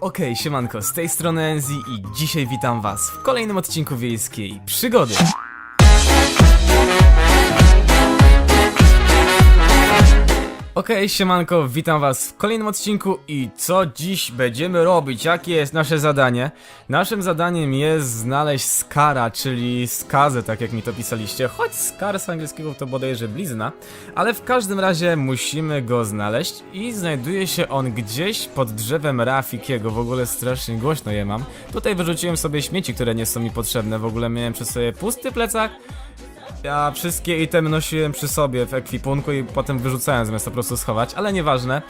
Okej, siemanko, z tej strony Enzi i dzisiaj witam was w kolejnym odcinku wiejskiej przygody. Okej, siemanko, witam was w kolejnym odcinku i co dziś będziemy robić? Jakie jest nasze zadanie? Naszym zadaniem jest znaleźć skara, czyli skazę, tak jak mi to pisaliście, choć skar z angielskiego to bodajże blizna, ale w każdym razie musimy go znaleźć i znajduje się on gdzieś pod drzewem Rafikiego, w ogóle strasznie głośno je mam. Tutaj wyrzuciłem sobie śmieci, które nie są mi potrzebne, w ogóle miałem przy sobie pusty plecak, ja wszystkie itemy nosiłem przy sobie w ekwipunku i potem wyrzucałem zamiast po prostu schować, ale nieważne.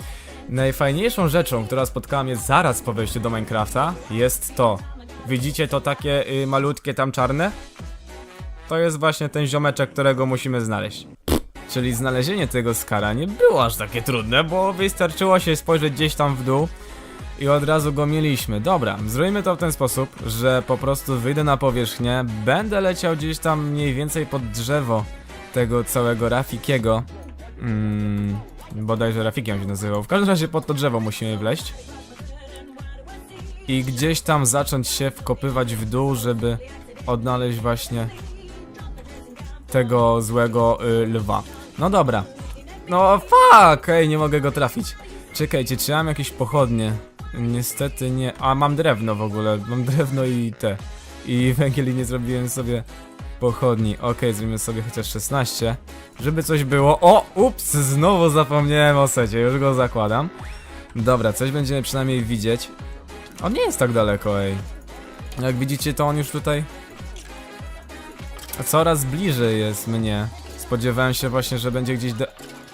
Najfajniejszą rzeczą, która spotkała mnie zaraz po wejściu do Minecrafta jest to. Widzicie to takie y, malutkie tam czarne? To jest właśnie ten ziomeczek, którego musimy znaleźć. Czyli znalezienie tego skara nie było aż takie trudne, bo wystarczyło się spojrzeć gdzieś tam w dół i od razu go mieliśmy. Dobra, zrobimy to w ten sposób, że po prostu wyjdę na powierzchnię, będę leciał gdzieś tam mniej więcej pod drzewo tego całego Rafikiego. Mm, bodajże Rafikiem się nazywał. W każdym razie pod to drzewo musimy wleźć. I gdzieś tam zacząć się wkopywać w dół, żeby odnaleźć właśnie tego złego y, lwa. No dobra. No fuck! Ej, nie mogę go trafić. Czekajcie, czy mam jakieś pochodnie? Niestety nie. A mam drewno w ogóle. Mam drewno i te. I węgiel i nie zrobiłem sobie pochodni. Okej, zrobimy sobie chociaż 16. Żeby coś było. O! Ups! Znowu zapomniałem o secie. Już go zakładam. Dobra, coś będziemy przynajmniej widzieć. On nie jest tak daleko, ej. Jak widzicie, to on już tutaj coraz bliżej jest mnie. Spodziewałem się właśnie, że będzie gdzieś.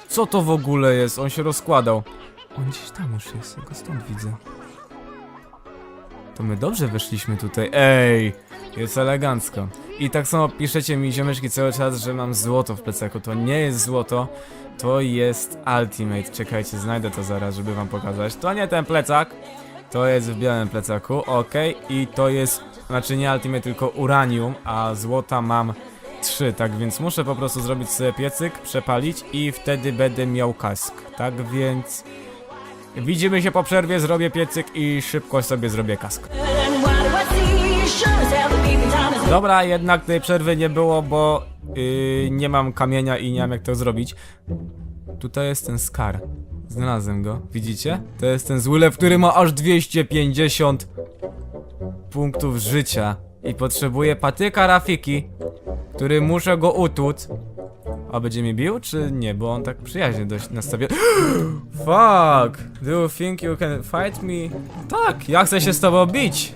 Co to w ogóle jest? On się rozkładał. On gdzieś tam już jest, ja go stąd widzę. To my dobrze weszliśmy tutaj. Ej! Jest elegancko. I tak samo piszecie mi ziomeczki cały czas, że mam złoto w plecaku. To nie jest złoto, to jest Ultimate. Czekajcie, znajdę to zaraz, żeby wam pokazać. To nie ten plecak. To jest w białym plecaku, ok. I to jest, znaczy nie Ultimate, tylko Uranium, a złota mam 3, tak więc muszę po prostu zrobić sobie piecyk, przepalić i wtedy będę miał kask. Tak więc widzimy się po przerwie, zrobię piecyk i szybko sobie zrobię kask. Dobra, jednak tej przerwy nie było, bo yy, nie mam kamienia i nie mam jak to zrobić. Tutaj jest ten skar. Znalazłem go, widzicie? To jest ten zły który ma aż 250 punktów życia. I potrzebuje patyka Rafiki, który muszę go utłuc. A będzie mnie bił, czy nie? Bo on tak przyjaźnie dość nastawiony. Fuck! Do you think you can fight me? Tak, ja chcę się z tobą bić.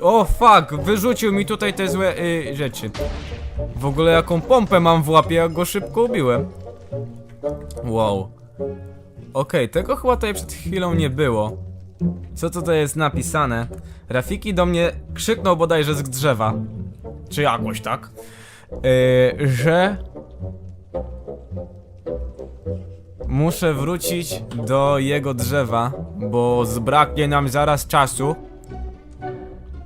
O fuck, wyrzucił mi tutaj te złe y, rzeczy. W ogóle jaką pompę mam w łapie, jak go szybko ubiłem. Wow. Okej, tego chyba tutaj przed chwilą nie było. Co tutaj jest napisane? Rafiki do mnie krzyknął bodajże z drzewa. Czy jakoś tak? Yy, że muszę wrócić do jego drzewa, bo zbraknie nam zaraz czasu.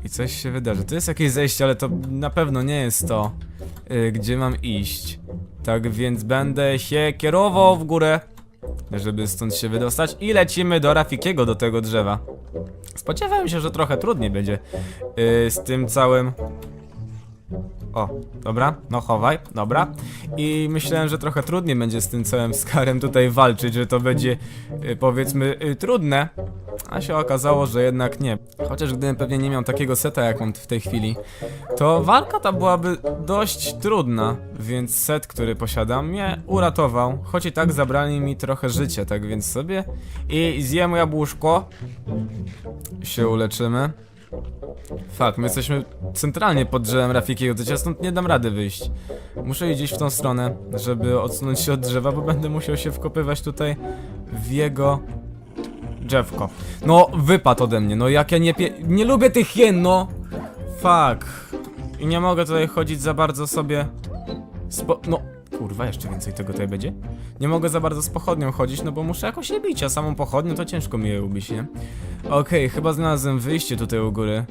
I coś się wydarzy. To jest jakieś zejście, ale to na pewno nie jest to, y, gdzie mam iść. Tak więc będę się kierował w górę, żeby stąd się wydostać i lecimy do Rafikiego, do tego drzewa. Spodziewałem się, że trochę trudniej będzie y, z tym całym... O, dobra, no chowaj, dobra. I myślałem, że trochę trudniej będzie z tym całym skarem tutaj walczyć, że to będzie y, powiedzmy y, trudne. A się okazało, że jednak nie. Chociaż gdybym pewnie nie miał takiego seta jak mam w tej chwili, to walka ta byłaby dość trudna, więc set, który posiadam, mnie uratował. Choć i tak zabrali mi trochę życia, tak więc sobie i zjem jabłuszko. Się uleczymy. Fak, my jesteśmy centralnie pod drzewem Rafikiego, to ja stąd nie dam rady wyjść. Muszę iść w tą stronę, żeby odsunąć się od drzewa, bo będę musiał się wkopywać tutaj w jego drzewko. No, wypadł ode mnie, no jak ja nie pie... Nie lubię tych hien, no! Fuck. I nie mogę tutaj chodzić za bardzo sobie... Spo... No, kurwa, jeszcze więcej tego tutaj będzie. Nie mogę za bardzo z pochodnią chodzić, no bo muszę jakoś je bić, a samą pochodnią to ciężko mi je ubić, nie? Okej, chyba znalazłem wyjście tutaj u góry.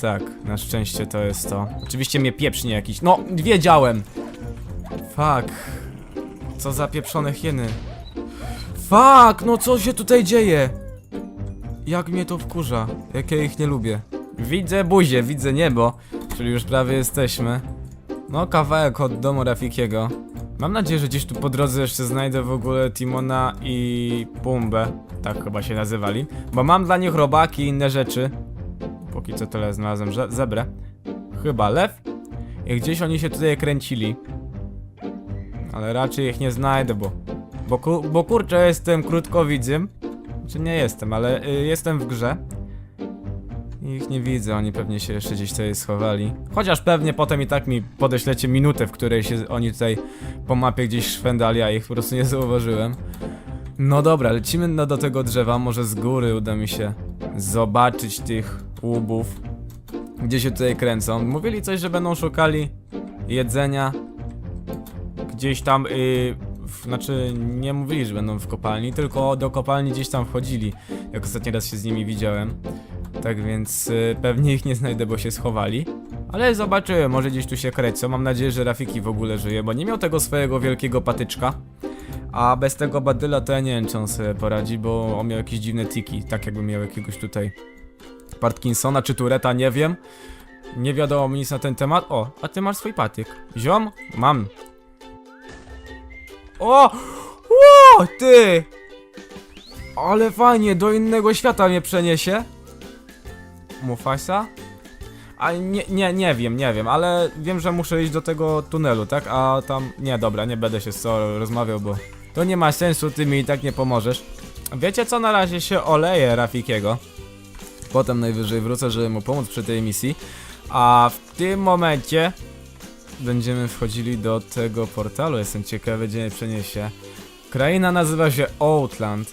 Tak, na szczęście to jest to. Oczywiście mnie pieprznie jakiś... No, wiedziałem! Fuck. Co za pieprzone hieny. Fuck, no co się tutaj dzieje? Jak mnie to wkurza, jak ja ich nie lubię. Widzę buzię, widzę niebo, czyli już prawie jesteśmy. No, kawałek od domu Rafikiego. Mam nadzieję, że gdzieś tu po drodze jeszcze znajdę w ogóle Timona i Pumbę. Tak chyba się nazywali. Bo mam dla nich robaki i inne rzeczy. Póki co tyle znalazłem że- zebrę. Chyba lew. I gdzieś oni się tutaj kręcili. Ale raczej ich nie znajdę, bo... Bo, bo kurczę, jestem krótkowidzym. Czy nie jestem, ale y, jestem w grze. Ich nie widzę, oni pewnie się jeszcze gdzieś tutaj schowali. Chociaż pewnie potem i tak mi podeślecie minutę, w której się oni tutaj po mapie gdzieś szwendali, a ich po prostu nie zauważyłem. No dobra, lecimy no do tego drzewa, może z góry uda mi się zobaczyć tych łubów. Gdzie się tutaj kręcą. Mówili coś, że będą szukali jedzenia. Gdzieś tam, y, w, znaczy nie mówili, że będą w kopalni, tylko do kopalni gdzieś tam wchodzili, jak ostatni raz się z nimi widziałem. Tak więc y, pewnie ich nie znajdę, bo się schowali. Ale zobaczymy, może gdzieś tu się kręcą. Mam nadzieję, że Rafiki w ogóle żyje, bo nie miał tego swojego wielkiego patyczka. A bez tego badyla to ja nie wiem, czy on sobie poradzi, bo on miał jakieś dziwne tiki, tak jakby miał jakiegoś tutaj Parkinsona czy Tureta, nie wiem. Nie wiadomo mi nic na ten temat. O, a ty masz swój patyk. Ziom? Mam. O! O, ty! Ale fajnie, do innego świata mnie przeniesie. Mufasa? A nie, nie, nie wiem, nie wiem, ale wiem, że muszę iść do tego tunelu, tak? A tam, nie, dobra, nie będę się z co rozmawiał, bo to nie ma sensu, ty mi i tak nie pomożesz. Wiecie co, na razie się oleję Rafikiego. Potem najwyżej wrócę, żeby mu pomóc przy tej misji. A w tym momencie będziemy wchodzili do tego portalu. Jestem ciekawy, gdzie mnie przeniesie. Kraina nazywa się Outland.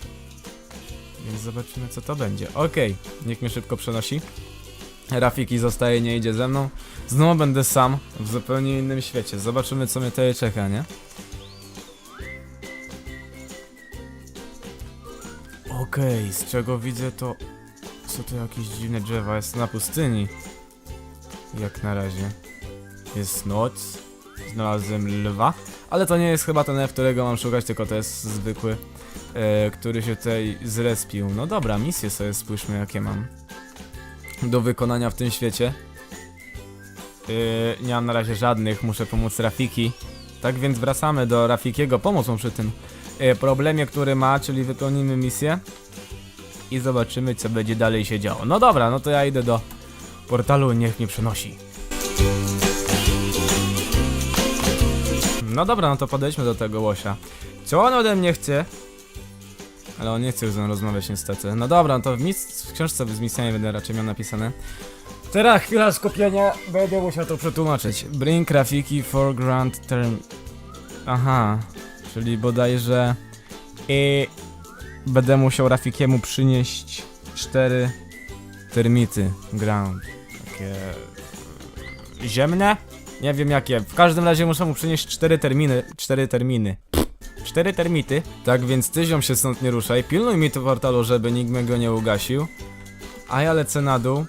Więc zobaczymy, co to będzie. Okej, niech mnie szybko przenosi. Rafiki zostaje, nie idzie ze mną. Znowu będę sam w zupełnie innym świecie. Zobaczymy, co mnie tutaj czeka, nie? Okej, z czego widzę to... Co to jakieś dziwne drzewa? Jest na pustyni. Jak na razie. Jest noc. Znalazłem lwa. Ale to nie jest chyba ten F, którego mam szukać, tylko to jest zwykły, e, który się tutaj zrespił. No dobra, misje sobie spójrzmy, jakie mam do wykonania w tym świecie. Yy, nie mam na razie żadnych, muszę pomóc Rafiki. Tak więc wracamy do Rafikiego, pomóc mu przy tym yy, problemie, który ma, czyli wypełnimy misję. I zobaczymy, co będzie dalej się działo. No dobra, no to ja idę do portalu, niech mnie przenosi. No dobra, no to podejdźmy do tego łosia. Co on ode mnie chce? Ale on nie chce już ze mną rozmawiać niestety. No dobra, to w, mis- w książce z misjami będę raczej miał napisane. Teraz chwila skupienia, będę musiał to przetłumaczyć. Bring grafiki for grand term... Aha, czyli bodajże... I... Będę musiał Rafikiemu przynieść cztery termity ground. Takie... Ziemne? Nie wiem jakie. W każdym razie muszę mu przynieść cztery terminy. Cztery terminy. Cztery termity. Tak więc ty ziom się stąd nie ruszaj. Pilnuj mi to portalu, żeby nikt mnie go nie ugasił. A ja lecę na dół.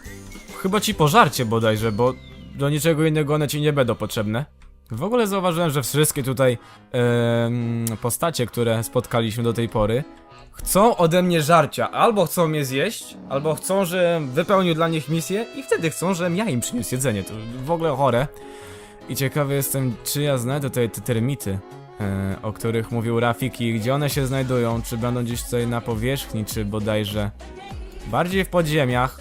Chyba ci pożarcie bodajże, bo do niczego innego one ci nie będą potrzebne. W ogóle zauważyłem, że wszystkie tutaj em, postacie, które spotkaliśmy do tej pory, chcą ode mnie żarcia. Albo chcą mnie zjeść, albo chcą, żebym wypełnił dla nich misję i wtedy chcą, żebym ja im przyniósł jedzenie. To w ogóle chore. I ciekawy jestem, czy ja znajdę tutaj te termity, o których mówił Rafik i gdzie one się znajdują, czy będą gdzieś tutaj na powierzchni, czy bodajże bardziej w podziemiach.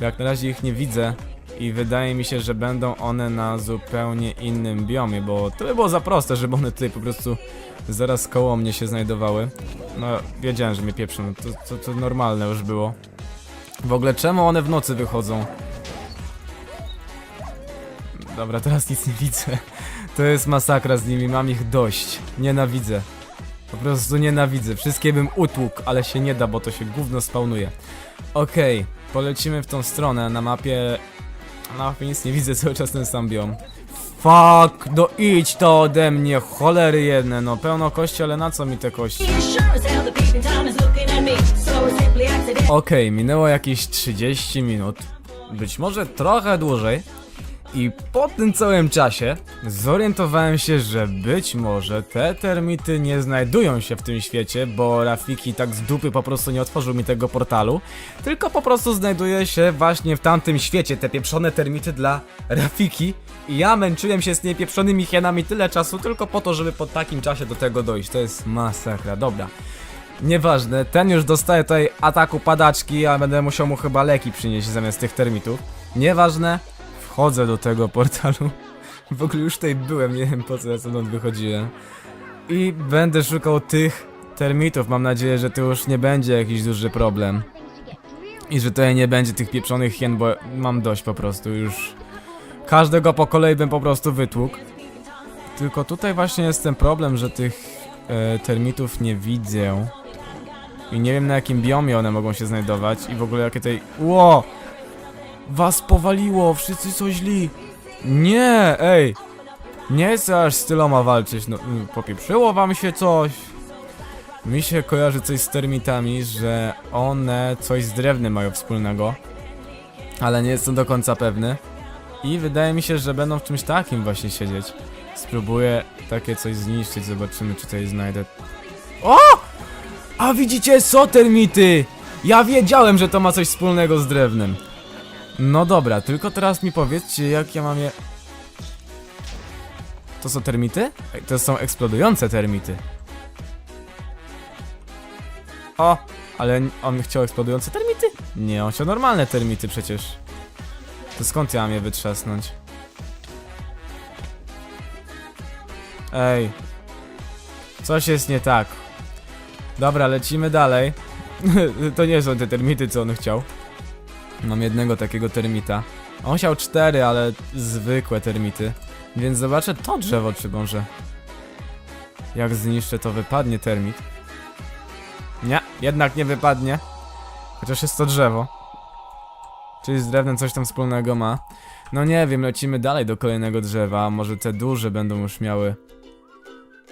Jak na razie ich nie widzę i wydaje mi się, że będą one na zupełnie innym biomie, bo to by było za proste, żeby one tutaj po prostu zaraz koło mnie się znajdowały. No, wiedziałem, że mnie pieprzą, to, to, to normalne już było. W ogóle czemu one w nocy wychodzą? Dobra, teraz nic nie widzę. To jest masakra z nimi, mam ich dość. Nienawidzę. Po prostu nienawidzę. Wszystkie bym utłukł, ale się nie da, bo to się gówno spawnuje. Okej, polecimy w tą stronę. Na mapie... Na mapie nic nie widzę, cały czas ten sam biom. Fuck, no idź to ode mnie, cholery jedne, no pełno kości, ale na co mi te kości? Okej, minęło jakieś 30 minut. Być może trochę dłużej. I po tym całym czasie zorientowałem się, że być może te termity nie znajdują się w tym świecie, bo Rafiki tak z dupy po prostu nie otworzył mi tego portalu, tylko po prostu znajduje się właśnie w tamtym świecie, te pieprzone termity dla Rafiki. I ja męczyłem się z tymi pieprzonymi hienami tyle czasu tylko po to, żeby po takim czasie do tego dojść. To jest masakra, dobra. Nieważne, ten już dostaje tutaj ataku padaczki, a będę musiał mu chyba leki przynieść zamiast tych termitów. Nieważne, wchodzę do tego portalu. W ogóle już tutaj byłem, nie wiem po co ja stąd wychodziłem. I będę szukał tych termitów. Mam nadzieję, że to już nie będzie jakiś duży problem. I że tutaj nie będzie tych pieprzonych hien, bo mam dość po prostu już. Każdego po kolei bym po prostu wytłukł. Tylko tutaj właśnie jest ten problem, że tych e, termitów nie widzę. I nie wiem na jakim biomie one mogą się znajdować i w ogóle jakie tutaj... Ło! Was powaliło, wszyscy są źli. Nie, ej! Nie chcę aż z tyloma walczyć, no mm, popieprzyło wam się coś. Mi się kojarzy coś z termitami, że one coś z drewnem mają wspólnego. Ale nie jestem do końca pewny. I wydaje mi się, że będą w czymś takim właśnie siedzieć. Spróbuję takie coś zniszczyć, zobaczymy czy tutaj znajdę. O! A widzicie, są termity! Ja wiedziałem, że to ma coś wspólnego z drewnem. No dobra, tylko teraz mi powiedzcie, jak ja mam je... To są termity? To są eksplodujące termity. O, ale on chciał eksplodujące termity? Nie, on chciał normalne termity przecież. To skąd ja mam je wytrzasnąć? Ej. Coś jest nie tak. Dobra, lecimy dalej. to nie są te termity, co on chciał. Mam jednego takiego termita. On chciał cztery, ale zwykłe termity. Więc zobaczę to drzewo, czy może... Jak zniszczę, to wypadnie termit. Nie, jednak nie wypadnie. Chociaż jest to drzewo. Czyli z drewnem coś tam wspólnego ma. No nie wiem, lecimy dalej do kolejnego drzewa. Może te duże będą już miały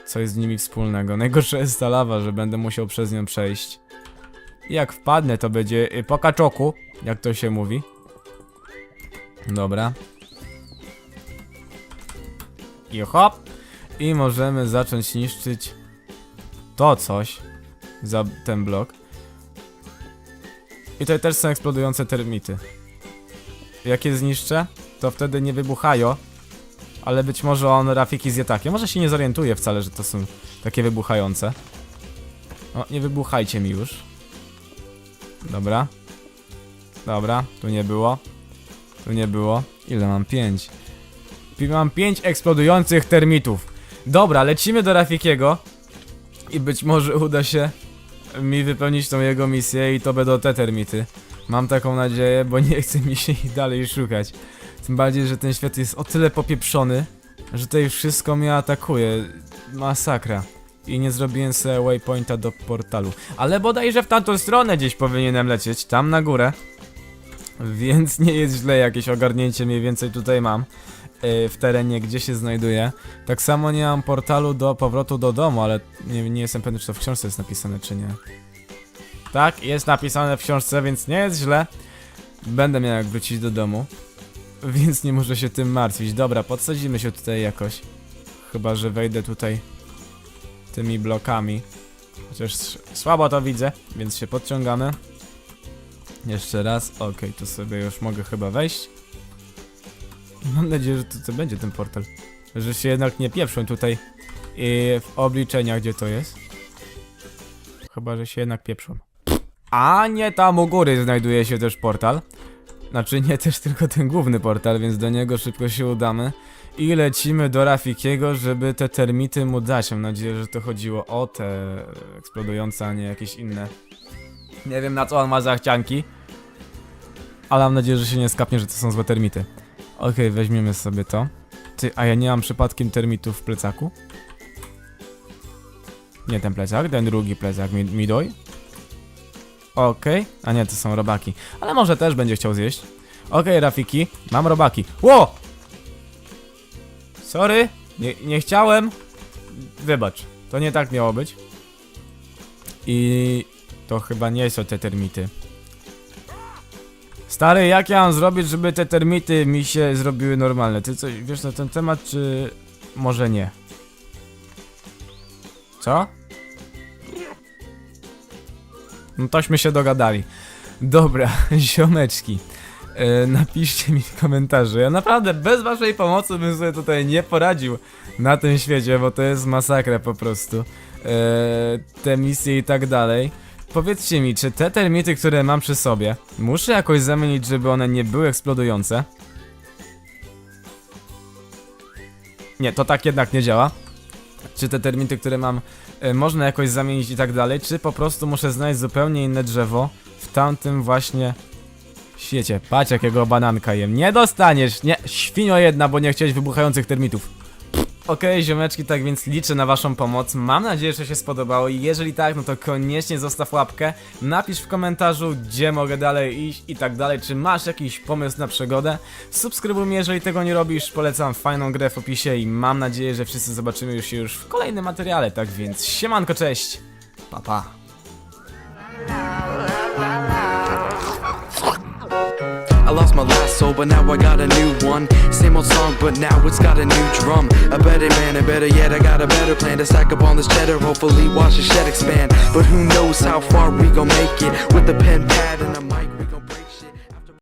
coś z nimi wspólnego. Najgorsze jest ta lawa, że będę musiał przez nią przejść. Jak wpadnę, to będzie y, po kaczoku, jak to się mówi. Dobra. I hop. I możemy zacząć niszczyć to coś za ten blok. I tutaj też są eksplodujące termity. Jak je zniszczę, to wtedy nie wybuchają, ale być może on Rafiki zje takie. Może się nie zorientuje wcale, że to są takie wybuchające. O, nie wybuchajcie mi już. Dobra. Dobra, tu nie było. Tu nie było. Ile mam? Pięć. Pi- Mam pięć eksplodujących termitów. Dobra, lecimy do Rafikiego. I być może uda się mi wypełnić tą jego misję i to będą te termity. Mam taką nadzieję, bo nie chce mi się ich dalej szukać. Tym bardziej, że ten świat jest o tyle popieprzony, że tutaj wszystko mnie atakuje. Masakra. I nie zrobiłem sobie waypointa do portalu. Ale bodajże w tamtą stronę gdzieś powinienem lecieć, tam na górę. Więc nie jest źle, jakieś ogarnięcie mniej więcej tutaj mam. yy, W terenie, gdzie się znajduję. Tak samo nie mam portalu do powrotu do domu, ale nie, nie jestem pewny, czy to w książce jest napisane, czy nie. Tak, jest napisane w książce, więc nie jest źle. Będę miał jak wrócić do domu. Więc nie muszę się tym martwić. Dobra, podsadzimy się tutaj jakoś. Chyba, że wejdę tutaj tymi blokami. Chociaż słabo to widzę, więc się podciągamy. Jeszcze raz. Okej, tu sobie już mogę chyba wejść. Mam nadzieję, że to, to będzie ten portal. Że się jednak nie pieprzą tutaj i w obliczeniach, gdzie to jest. Chyba, że się jednak pieprzą. A nie tam u góry znajduje się też portal. Znaczy nie też tylko ten główny portal, więc do niego szybko się udamy. I lecimy do Rafikiego, żeby te termity mu dać. Mam nadzieję, że to chodziło o te eksplodujące, a nie jakieś inne. Nie wiem na co on ma zachcianki. Ale mam nadzieję, że się nie skapnie, że to są złe termity. Okej, weźmiemy sobie to. Ty, a ja nie mam przypadkiem termitów w plecaku? Nie ten plecak, ten drugi plecak, mi, midoj. Okej, a nie, to są robaki. Ale może też będzie chciał zjeść. Okej, Rafiki, mam robaki. Ło! Sorry, nie, nie chciałem. Wybacz, to nie tak miało być. I to chyba nie są te termity. Stary, jak ja mam zrobić, żeby te termity mi się zrobiły normalne? Ty coś wiesz na ten temat, czy może nie? Co? No tośmy się dogadali. Dobra, ziomeczki. E, napiszcie mi w komentarzu. Ja naprawdę bez waszej pomocy bym sobie tutaj nie poradził na tym świecie, bo to jest masakra po prostu. E, te misje i tak dalej. Powiedzcie mi, czy te termity, które mam przy sobie, muszę jakoś zamienić, żeby one nie były eksplodujące? Nie, to tak jednak nie działa. Czy te termity, które mam, e, można jakoś zamienić i tak dalej, czy po prostu muszę znaleźć zupełnie inne drzewo w tamtym właśnie świecie. Patrz jakiego bananka jem. Nie dostaniesz, nie, świnio jedna, bo nie chciałeś wybuchających termitów. Okej, ziomeczki, tak więc liczę na waszą pomoc. Mam nadzieję, że się spodobało i jeżeli tak, no to koniecznie zostaw łapkę. Napisz w komentarzu, gdzie mogę dalej iść i tak dalej. Czy masz jakiś pomysł na przygodę? Subskrybuj mnie, jeżeli tego nie robisz. Polecam fajną grę w opisie i mam nadzieję, że wszyscy zobaczymy już się już w kolejnym materiale. Tak więc siemanko, cześć. Pa, pa. Soul, but now I got a new one. Same old song, but now it's got a new drum. A better man, and better yet, I got a better plan to stack up on this cheddar. Hopefully, watch the shed expand. But who knows how far we gon' make it? With the pen, pad, and the mic, we gon'